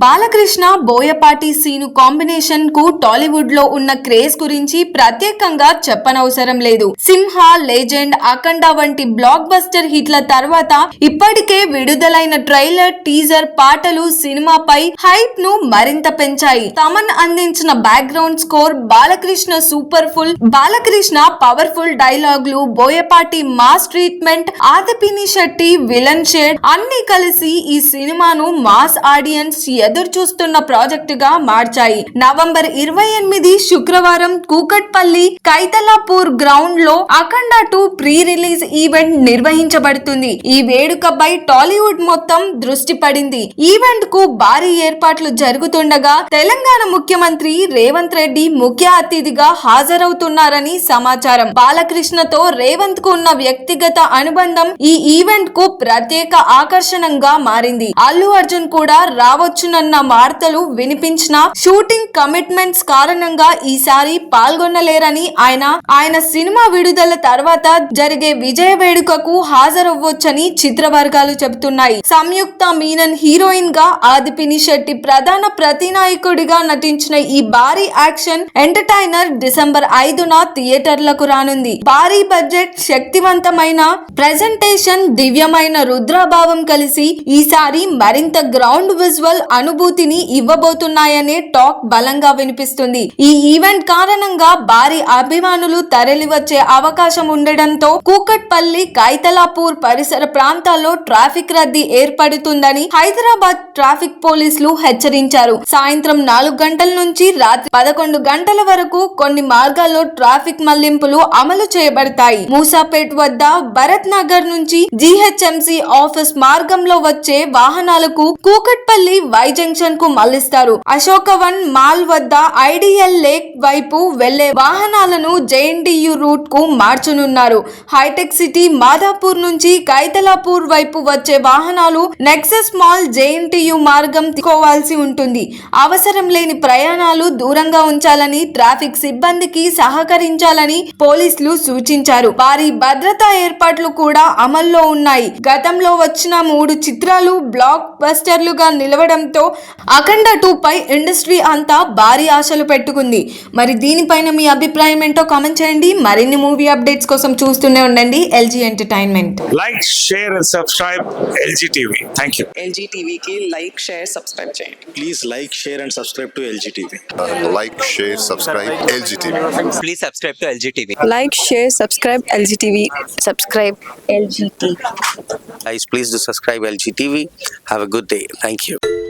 Balakrishna Boyapati scene కాంబినేషన్కు టాలీవుడ్లో ఉన్న craze గురించి ప్రత్యేకంగా చెప్పనవసరం లేదు. సింహ లెజెండ్ అఖండ వంటి బ్లాక్ బస్టర్ హిట్ల తర్వాత ఇప్పటికే విడుదలైన ట్రైలర్ టీజర్ పాటలు సినిమాపై హైప్ను మరింత పెంచాయి. తమన్ అందించిన background score Balakrishna super full Balakrishna powerful డైలాగులు Boyapati mass treatment Aadhi Pinisetty villain shade అన్ని కలిసి ఈ సినిమాను మాస్ ఆడియన్స్ ఎదురు చూస్తున్న గా మార్చాయి. నవంబర్ ఇరవై ఎనిమిది శుక్రవారం కూకట్పల్లి కైతలాపూర్ గ్రౌండ్లో Akhanda two pre release event నిర్వహించబడుతుంది. ఈ వేడుకపై టాలీవుడ్ మొత్తం దృష్టి పడింది. ఈవెంట్కు భారీ ఏర్పాట్లు జరుగుతుండగా తెలంగాణ ముఖ్యమంత్రి రేవంత్ రెడ్డి ముఖ్య అతిథిగా హాజరవుతున్నారని సమాచారం. బాలకృష్ణతో రేవంత్కు ఉన్న వ్యక్తిగత అనుబంధం ఈ ఈవెంట్కు ప్రత్యేక ఆకర్షణంగా మారింది. అల్లు అర్జున్ కూడా రావచ్చునన్న వార్తలు వినిపించిన షూటింగ్ కమిట్మెంట్స్ కారణంగా ఈసారి పాల్గొనలేరని ఆయన. ఆయన సినిమా విడుదల తర్వాత జరిగే విజయ వేడుకకు హాజరవ్వొచ్చని చిత్ర వర్గాలు చెబుతున్నాయి. సంయుక్త మీనన్ హీరోయిన్గా ఆదిపిని శెట్టి ప్రధాన ప్రతినాయకుడిగా నటించిన ఈ భారీ యాక్షన్ ఎంటర్టైనర్ డిసెంబర్ ఐదున థియేటర్లకు రానుంది. భారీ బడ్జెట్ శక్తివంతమైన ప్రెజెంటేషన్ దివ్యమైన రుద్రాభావం కలిసి ఈసారి మరింత గ్రౌండ్ విజువల్ అనుభూతిని ఇవ్వబోతున్నాయనే టాక్ బలంగా వినిపిస్తుంది. ఈ ఈవెంట్ కారణంగా భారీ అభిమానులు తరలివచ్చే అవకాశం ఉండడంతో కూకట్పల్లి కైతలాపూర్ పరిసర ప్రాంతాల్లో ట్రాఫిక్ రద్దీ ఏర్పడుతుందని హైదరాబాద్ ట్రాఫిక్ పోలీసులు హెచ్చరించారు. సాయంత్రం నాలుగు గంటల నుంచి రాత్రి పదకొండు గంటల వరకు కొన్ని మార్గాల్లో ట్రాఫిక్ మళ్ళింపులు అమలు చేయబడతాయి. మూసాపేట్ వద్ద భరత్ నగర్ నుంచి జీహెచ్ఎంసీ ఆఫీస్ మార్గంలో వచ్చే వాహనాలకు కూకట్పల్లి వై జంక్షన్కు మళ్ళిస్తారు. అశోకవన్ మాల్ వద్ద ఐడియల్ లేక్ వైపు వెళ్ళే వాహనాలను జేఎన్టీయు రూట్కు మార్చనున్నారు. హైటెక్ సిటీ మాదాపూర్ నుంచి కైతలాపూర్ వైపు వచ్చే వాహనాలు నెక్సస్ మాల్ జేఎన్టీయు మార్గం తీసుకోవాల్సి ఉంటుంది. అవసరం లేని ప్రయాణాలు దూరంగా ఉంచాలని ట్రాఫిక్ సిబ్బందికి సహకరించాలని పోలీసులు సూచించారు. వారి భద్రతా ఏర్పాట్లు కూడా అమల్లో ఉన్నాయి. గతంలో వచ్చిన మూడు చిత్రాలు బ్లాక్ బస్టర్లుగా నిలవడంతో ప్రో అఖండ టూ పై ఇండస్ట్రీ అంతా భారీ ఆశలు పెట్టుకుంది. మరి దీనిపైన మీ అభిప్రాయం ఏంటో కామెంట్ చేయండి. మరిన్ని మూవీ అప్డేట్స్ కోసం చూస్తూనే ఉండండి LG entertainment. Like share and subscribe LG TV. Thank you. LG టీవీకి లైక్ షేర్ సబ్స్క్రైబ్ చేయండి. Please like share and subscribe to LG TV. Like share subscribe LG TV. Please subscribe to LG TV. Like share subscribe LG TV. Subscribe LG TV. Guys please to subscribe LG TV. Have a good day thank you